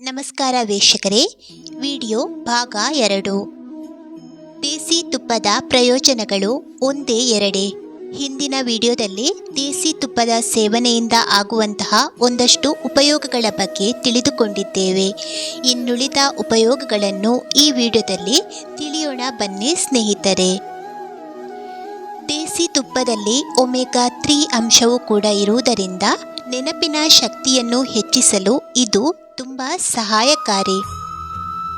ನಮಸ್ಕಾರ ವೀಕ್ಷಕರೇ, ವಿಡಿಯೋ ಭಾಗ ಎರಡು. ದೇಸಿ ತುಪ್ಪದ ಪ್ರಯೋಜನಗಳು ಒಂದೇ ಎರಡೇ. ಹಿಂದಿನ ವಿಡಿಯೋದಲ್ಲಿ ದೇಸಿ ತುಪ್ಪದ ಸೇವನೆಯಿಂದ ಆಗುವಂತಹ ಒಂದಷ್ಟು ಉಪಯೋಗಗಳ ಬಗ್ಗೆ ತಿಳಿದುಕೊಂಡಿದ್ದೇವೆ. ಇನ್ನುಳಿದ ಉಪಯೋಗಗಳನ್ನು ಈ ವಿಡಿಯೋದಲ್ಲಿ ತಿಳಿಯೋಣ ಬನ್ನಿ ಸ್ನೇಹಿತರೆ. ದೇಸಿ ತುಪ್ಪದಲ್ಲಿ ಒಮೆಗಾ ತ್ರೀ ಅಂಶವು ಕೂಡ ಇರುವುದರಿಂದ ನೆನಪಿನ ಶಕ್ತಿಯನ್ನು ಹೆಚ್ಚಿಸಲು ಇದು ತುಂಬ ಸಹಾಯಕಾರಿ.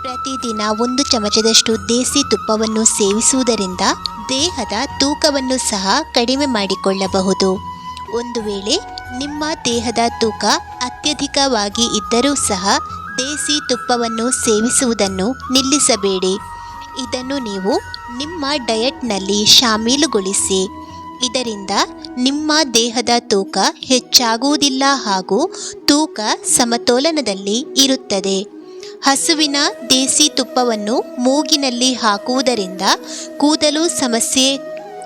ಪ್ರತಿದಿನ ಒಂದು ಚಮಚದಷ್ಟು ದೇಸಿ ತುಪ್ಪವನ್ನು ಸೇವಿಸುವುದರಿಂದ ದೇಹದ ತೂಕವನ್ನು ಸಹ ಕಡಿಮೆ ಮಾಡಿಕೊಳ್ಳಬಹುದು. ಒಂದು ವೇಳೆ ನಿಮ್ಮ ದೇಹದ ತೂಕ ಅತ್ಯಧಿಕವಾಗಿ ಇದ್ದರೂ ಸಹ ದೇಸಿ ತುಪ್ಪವನ್ನು ಸೇವಿಸುವುದನ್ನು ನಿಲ್ಲಿಸಬೇಡಿ. ಇದನ್ನು ನೀವು ನಿಮ್ಮ ಡಯಟ್ನಲ್ಲಿ ಶಾಮೀಲುಗೊಳಿಸಿ. ಇದರಿಂದ ನಿಮ್ಮ ದೇಹದ ತೂಕ ಹೆಚ್ಚಾಗುವುದಿಲ್ಲ ಹಾಗೂ ತೂಕ ಸಮತೋಲನದಲ್ಲಿ ಇರುತ್ತದೆ. ಹಸುವಿನ ದೇಸಿ ತುಪ್ಪವನ್ನು ಮೂಗಿನಲ್ಲಿ ಹಾಕುವುದರಿಂದ ಕೂದಲು ಸಮಸ್ಯೆ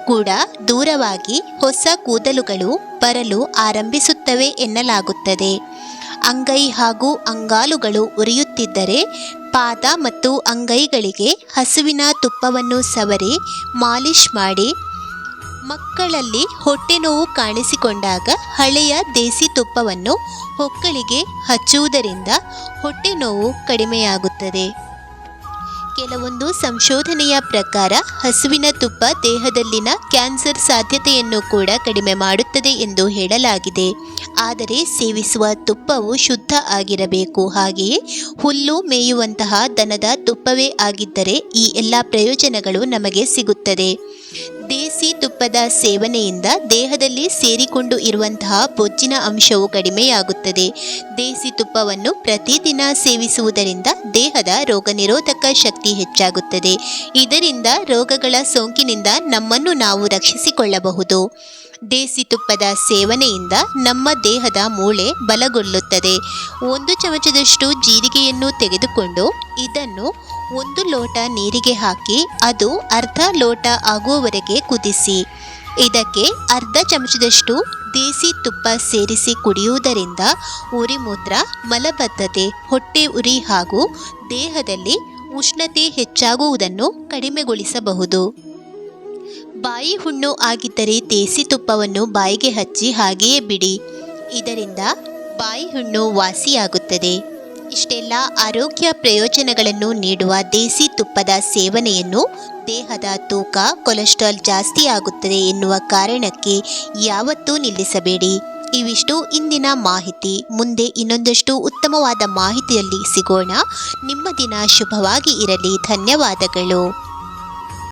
ಕೂಡ ದೂರವಾಗಿ ಹೊಸ ಕೂದಲುಗಳು ಬರಲು ಆರಂಭಿಸುತ್ತವೆ ಎನ್ನಲಾಗುತ್ತದೆ. ಅಂಗೈ ಹಾಗೂ ಅಂಗಾಲುಗಳು ಉರಿಯುತ್ತಿದ್ದರೆ ಪಾದ ಮತ್ತು ಅಂಗೈಗಳಿಗೆ ಹಸುವಿನ ತುಪ್ಪವನ್ನು ಸವರಿ ಮಾಲಿಷ್ ಮಾಡಿ ಮಕ್ಕಳಲ್ಲಿ ಹೊಟ್ಟೆ ನೋವು ಕಾಣಿಸಿಕೊಂಡಾಗ ಹಳೆಯ ದೇಸಿ ತುಪ್ಪವನ್ನು ಹೊಕ್ಕಳಿಗೆ ಹಚ್ಚುವುದರಿಂದ ಹೊಟ್ಟೆ ನೋವು ಕಡಿಮೆಯಾಗುತ್ತದೆ. ಕೆಲವೊಂದು ಸಂಶೋಧನೆಯ ಪ್ರಕಾರ ಹಸುವಿನ ತುಪ್ಪ ದೇಹದಲ್ಲಿನ ಕ್ಯಾನ್ಸರ್ ಸಾಧ್ಯತೆಯನ್ನು ಕೂಡ ಕಡಿಮೆ ಮಾಡುತ್ತದೆ ಎಂದು ಹೇಳಲಾಗಿದೆ. ಆದರೆ ಸೇವಿಸುವ ತುಪ್ಪವು ಶುದ್ಧ ಆಗಿರಬೇಕು. ಹಾಗೆಯೇ ಹುಲ್ಲು ಮೇಯುವಂತಹ ದನದ ತುಪ್ಪವೇ ಆಗಿದ್ದರೆ ಈ ಎಲ್ಲ ಪ್ರಯೋಜನಗಳು ನಮಗೆ ಸಿಗುತ್ತದೆ. ದೇಸಿ ತುಪ್ಪದ ಸೇವನೆಯಿಂದ ದೇಹದಲ್ಲಿ ಸೇರಿಕೊಂಡು ಇರುವಂತಹ ಬೊಜ್ಜಿನ ಅಂಶವು ಕಡಿಮೆಯಾಗುತ್ತದೆ. ದೇಸಿ ತುಪ್ಪವನ್ನು ಪ್ರತಿದಿನ ಸೇವಿಸುವುದರಿಂದ ದೇಹದ ರೋಗನಿರೋಧಕ ಶಕ್ತಿ ಹೆಚ್ಚಾಗುತ್ತದೆ. ಇದರಿಂದ ರೋಗಗಳ ಸೋಂಕಿನಿಂದ ನಮ್ಮನ್ನು ನಾವು ರಕ್ಷಿಸಿಕೊಳ್ಳಬಹುದು. ದೇಸಿ ತುಪ್ಪದ ಸೇವನೆಯಿಂದ ನಮ್ಮ ದೇಹದ ಮೂಳೆ ಬಲಗೊಳ್ಳುತ್ತದೆ. ಒಂದು ಚಮಚದಷ್ಟು ಜೀರಿಗೆಯನ್ನು ತೆಗೆದುಕೊಂಡು ಇದನ್ನು ಒಂದು ಲೋಟ ನೀರಿಗೆ ಹಾಕಿ ಅದು ಅರ್ಧ ಲೋಟ ಆಗುವವರೆಗೆ ಕುದಿಸಿ. ಇದಕ್ಕೆ ಅರ್ಧ ಚಮಚದಷ್ಟು ದೇಸಿ ತುಪ್ಪ ಸೇರಿಸಿ ಕುಡಿಯುವುದರಿಂದ ಉರಿಮೂತ್ರ ಮಲಬದ್ಧತೆ, ಹೊಟ್ಟೆ ಉರಿ ಹಾಗೂ ದೇಹದಲ್ಲಿ ಉಷ್ಣತೆ ಹೆಚ್ಚಾಗುವುದನ್ನು ಕಡಿಮೆಗೊಳಿಸಬಹುದು. ಬಾಯಿ ಹುಣ್ಣು ಆಗಿದ್ದರೆ ದೇಸಿ ತುಪ್ಪವನ್ನು ಬಾಯಿಗೆ ಹಚ್ಚಿ ಹಾಗೆಯೇ ಬಿಡಿ. ಇದರಿಂದ ಬಾಯಿ ಹುಣ್ಣು ವಾಸಿಯಾಗುತ್ತದೆ. ಇಷ್ಟೆಲ್ಲ ಆರೋಗ್ಯ ಪ್ರಯೋಜನಗಳನ್ನು ನೀಡುವ ದೇಸಿ ತುಪ್ಪದ ಸೇವನೆಯನ್ನು ದೇಹದ ತೂಕ, ಕೊಲೆಸ್ಟ್ರಾಲ್ ಜಾಸ್ತಿ ಆಗುತ್ತದೆ ಎನ್ನುವ ಕಾರಣಕ್ಕೆ ಯಾವತ್ತೂ ನಿಲ್ಲಿಸಬೇಡಿ. ಇವಿಷ್ಟು ಇಂದಿನ ಮಾಹಿತಿ. ಮುಂದೆ ಇನ್ನೊಂದಷ್ಟು ಉತ್ತಮವಾದ ಮಾಹಿತಿಯಲ್ಲಿ ಸಿಗೋಣ. ನಿಮ್ಮ ದಿನ ಶುಭವಾಗಿ ಇರಲಿ. ಧನ್ಯವಾದಗಳು.